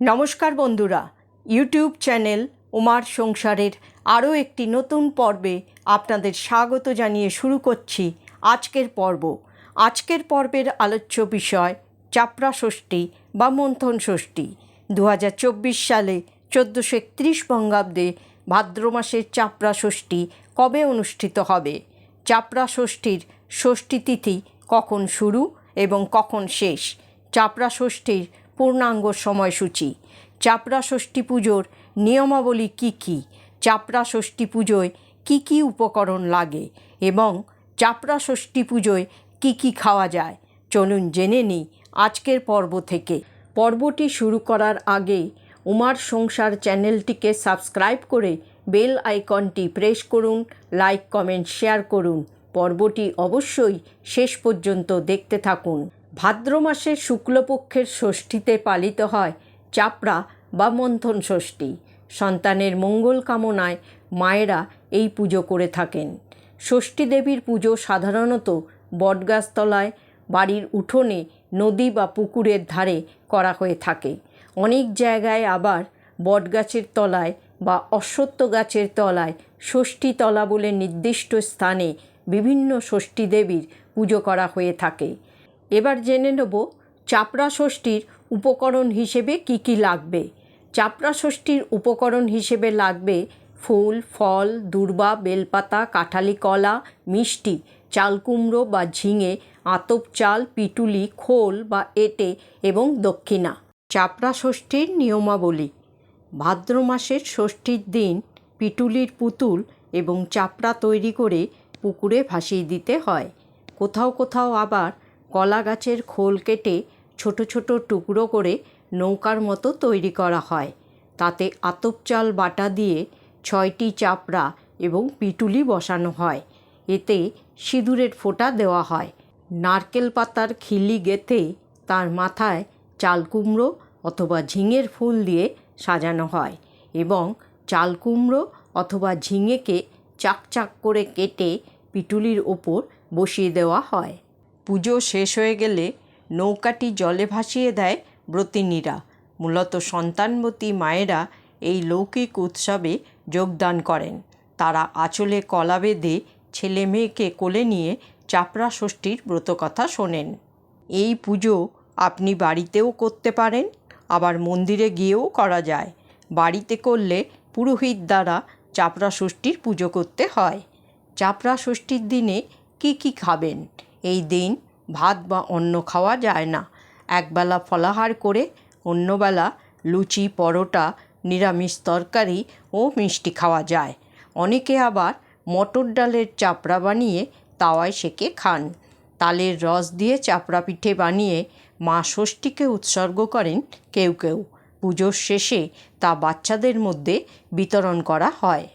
নমস্কার বন্ধুরা, YouTube channel উমার সংসারের আরও একটি নতুন পর্বে আপনাদের স্বাগত জানিয়ে শুরু করছি আজকের পর্ব। আজকের পর্বের আলোচ্য বিষয় চাপড়া ষষ্ঠী বা মন্থন ষষ্ঠী। দু হাজার চব্বিশ সালে চোদ্দোশো একত্রিশ বঙ্গাব্দে ভাদ্র মাসের চাপড়া ষষ্ঠী কবে অনুষ্ঠিত হবে? চাপড়া ষষ্ঠীর ষষ্ঠী তিথি কখন শুরু এবং কখন শেষ? চাপড়া ষষ্ঠীর পূর্ণাঙ্গ সময়সূচি। চাপড়া ষষ্ঠী পুজোর নিয়মাবলী কী কী? চাপড়া ষষ্ঠী পুজোয় কী কী উপকরণ লাগে? এবং চাপড়া ষষ্ঠী পুজোয় কী কী খাওয়া যায়? চলুন জেনে নিই আজকের পর্ব থেকে। পর্বটি শুরু করার আগে উমার সংসার চ্যানেলটিকে সাবস্ক্রাইব করে বেল আইকনটি প্রেস করুন, লাইক, কমেন্ট, শেয়ার করুন। পর্বটি অবশ্যই শেষ পর্যন্ত দেখতে থাকুন। ভাদ্র মাসে শুক্লপক্ষের ষষ্ঠীতে পালিত হয় চাপড়া বা মন্থন ষষ্ঠী। সন্তানের মঙ্গল কামনায় মায়েরা এই পুজো করে থাকেন। ষষ্ঠী দেবীর পুজো সাধারণত বটগাছতলায়, বাড়ির উঠোনে, নদী বা পুকুরের ধারে করা হয়ে থাকে। অনেক জায়গায় আবার বটগাছের তলায় বা অশ্বত্থ গাছের তলায় ষষ্ঠী তলা বলে নির্দিষ্ট স্থানে বিভিন্ন ষষ্ঠী দেবীর পুজো করা হয়ে থাকে। এবার জেনে নেব চাপড়া ষষ্ঠীর উপকরণ হিসেবে কি কি লাগবে। চাপড়া ষষ্ঠীর উপকরণ হিসেবে লাগবে ফুল, ফল, দূর্বা, বেলপাতা, কাঁঠালি কলা, মিষ্টি চাল কুমড়ো বা ঝিঙে, আতপ চাল, পিটুলি, খোল বা এঁটে এবং দক্ষিণা। চাপড়া ষষ্ঠীর নিয়মাবলী। ভাদ্র মাসের ষষ্ঠীর দিন পিটুলির পুতুল এবং চাপড়া তৈরি করে পুকুরে ভাসিয়ে দিতে হয়। কোথাও কোথাও আবার কলা গাছের খোল কেটে ছোট ছোট টুকরো করে নৌকার মতো তৈরি করা হয়। তাতে আতপ চাল বাটা দিয়ে ছয়টি চাপড়া এবং পিটুলি বসানো হয়। এতে সিঁদুরের ফোঁটা দেওয়া হয়। নারকেল পাতার খিলি গেঁথে তার মাথায় চাল কুমড়ো অথবা ঝিঙের ফুল দিয়ে সাজানো হয় এবং চাল কুমড়ো অথবা ঝিঙেকে চাক চাক করে কেটে পিটুলির ওপর বসিয়ে দেওয়া হয়। পুজো শেষ হয়ে গেলে নৌকাটি জলে ভাসিয়ে দেয় ব্রতিনীরা। মূলত সন্তানবতী মায়েরা এই লৌকিক উৎসবে যোগদান করেন। তারা আঁচলে কলা বেঁধে ছেলে মেয়েকে কোলে নিয়ে চাপড়া ষষ্ঠীর ব্রতকথা শোনেন। এই পুজো আপনি বাড়িতেও করতে পারেন, আবার মন্দিরে গিয়েও করা যায়। বাড়িতে করলে পুরোহিত দ্বারা চাপড়া ষষ্ঠীর পুজো করতে হয়। চাপড়া ষষ্ঠীর দিনে কি কি খাবেন? এই দিন ভাত বা অন্ন খাওয়া যায় না। একবেলা ফলাহার করে অন্যবেলা লুচি, পরোটা, নিরামিষ তরকারি ও মিষ্টি খাওয়া যায়। অনেকে আবার মটর ডালের চাপড়া বানিয়ে তাওয়ায় সেকে খান। তালের রস দিয়ে চাপড়া পিঠে বানিয়ে মা ষষ্ঠীকে উৎসর্গ করেন কেউ কেউ। পুজোর শেষে তা বাচ্চাদের মধ্যে বিতরণ করা হয়।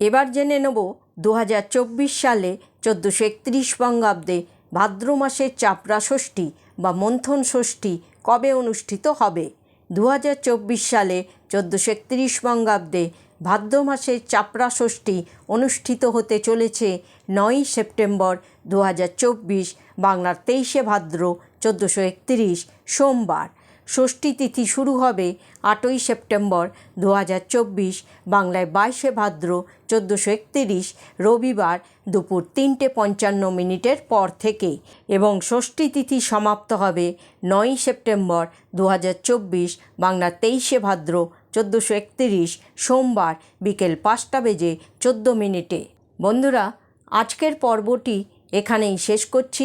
এবার জেনে নেব দু হাজার চব্বিশ সালে চোদ্দোশো একত্রিশ বঙ্গাব্দে ভাদ্র মাসের চাপড়া ষষ্ঠী বা মন্থন ষষ্ঠী কবে অনুষ্ঠিত হবে? দু হাজার চব্বিশ সালে চোদ্দোশো একত্রিশ বঙ্গাব্দে ভাদ্র মাসের চাপড়া ষষ্ঠী অনুষ্ঠিত হতে চলেছে নয়ই সেপ্টেম্বর দু হাজার চব্বিশ, বাংলার তেইশে ভাদ্র চোদ্দোশো একত্রিশ, সোমবার। ষষ্ঠী তিথি শুরু হবে আটই সেপ্টেম্বর দু হাজার চব্বিশ, বাংলায় বাইশে ভাদ্র চোদ্দোশো একতিরিশ, রবিবার দুপুর তিনটে পঞ্চান্ন মিনিটের পর থেকে এবং ষষ্ঠী তিথি সমাপ্ত হবে নয়ই সেপ্টেম্বর দু হাজার চব্বিশ, বাংলার তেইশে ভাদ্র চোদ্দোশো একতিরিশ, সোমবার বিকেল পাঁচটা বেজে চোদ্দ মিনিটে। বন্ধুরা, আজকের পর্বটি এখানেই শেষ করছি।